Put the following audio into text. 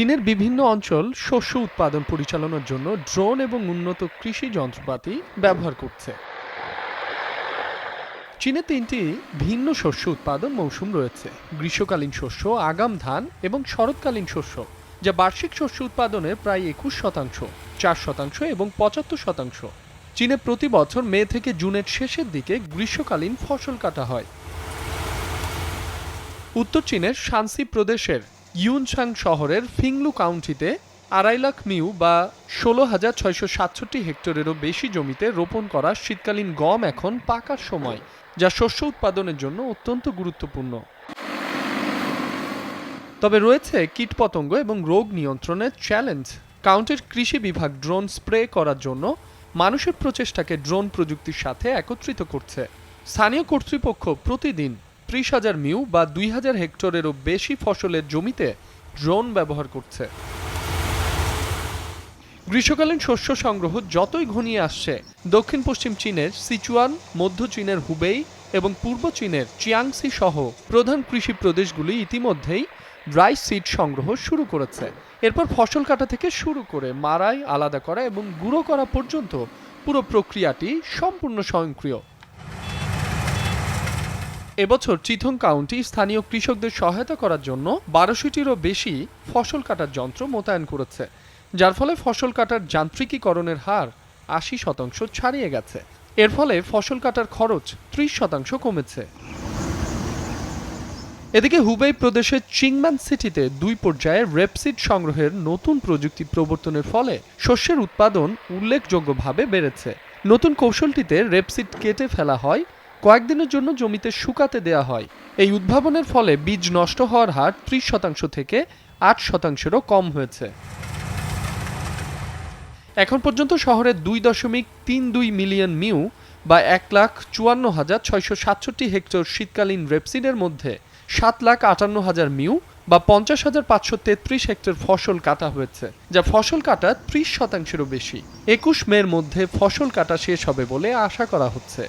চীনের বিভিন্ন অঞ্চল শস্য উৎপাদন পরিচালনার জন্য ড্রোন এবং উন্নত কৃষি যন্ত্রপাতি ব্যবহার করছে। চীনে তিনটি ভিন্ন শস্য উৎপাদন মৌসুম রয়েছে। গ্রীষ্মকালীন শস্য, আগাম ধান এবং শরৎকালীন শস্য, যা বার্ষিক শস্য উৎপাদনের প্রায় একুশ শতাংশ, চার শতাংশ এবং পঁচাত্তর শতাংশ। চীনে প্রতি বছর মে থেকে জুনের শেষের দিকে গ্রীষ্মকালীন ফসল কাটা হয়। উত্তর চীনের শানসি প্রদেশের ইউনছাং শহরের ফিংলু কাউন্টিতে আড়াই লাখ মিউ বা ষোলো হাজার ছয়শো সাতষট্টি হেক্টরেরও বেশি জমিতে রোপণ করা শীতকালীন গম এখন পাকার সময়, যা শস্য উৎপাদনের জন্য অত্যন্ত গুরুত্বপূর্ণ। তবে রয়েছে কীটপতঙ্গ এবং রোগ নিয়ন্ত্রণের চ্যালেঞ্জ। কাউন্টির কৃষি বিভাগ ড্রোন স্প্রে করার জন্য মানুষের প্রচেষ্টাকে ড্রোন প্রযুক্তির সাথে একত্রিত করছে। স্থানীয় কর্তৃপক্ষ প্রতিদিন ত্রিশ হাজার মিউ বা দুই হাজার হেক্টরেরও বেশি ফসলের জমিতে ড্রোন ব্যবহার করছে। গ্রীষ্মকালীন শস্য সংগ্রহ যতই ঘনিয়ে আসছে দক্ষিণ পশ্চিম চীনের সিচুয়ান, মধ্য চীনের হুবেই এবং পূর্ব চীনের চিয়াংসি সহ প্রধান কৃষি প্রদেশগুলি ইতিমধ্যেই ড্রাই সিড সংগ্রহ শুরু করেছে। এরপর ফসল কাটা থেকে শুরু করে মারাই আলাদা করা এবং গুঁড়ো করা পর্যন্ত পুরো প্রক্রিয়াটি সম্পূর্ণ স্বয়ংক্রিয়। এবছর চিথং কাউন্টি স্থানীয় কৃষকদের সহায়তা করার জন্য বারোশোটিরও বেশি ফসল কাটার যন্ত্র মোতায়েন করেছে, যার ফলে ফসল কাটার যান্ত্রিকীকরণের হার আশি শতাংশ ছাড়িয়ে গেছে। এর ফলে ফসল কাটার খরচ ত্রিশ শতাংশ কমেছে। এদিকে হুবেই প্রদেশের চিংম্যান সিটিতে দুই পর্যায়ে রেপসিড সংগ্রহের নতুন প্রযুক্তি প্রবর্তনের ফলে শস্যের উৎপাদন উল্লেখযোগ্যভাবে বেড়েছে। নতুন কৌশলটিতে রেপসিড কেটে ফেলা হয় কয়েকদিনের জন্য জমিতে শুকাতে দেয়া হয়। এই উদ্ভাবনের ফলে বীজ নষ্ট হওয়ার হার ত্রিশ শতাংশ থেকে আট শতাংশেরও কম হয়েছে। এখন পর্যন্ত শহরের দুই দশমিক তিন দুই মিলিয়ন মিউ বা এক লাখ চুয়ান্ন হাজার ছয়শো সাতষট্টি হেক্টর শীতকালীন রেপসিডের মধ্যে সাত লাখ আটান্ন হাজার মিউ বা পঞ্চাশ হাজার পাঁচশো তেত্রিশ হেক্টর ফসল কাটা হয়েছে, যা ফসল কাটা ত্রিশ শতাংশেরও বেশি। একুশ মের মধ্যে ফসল কাটা শেষ হবে বলে আশা করা হচ্ছে।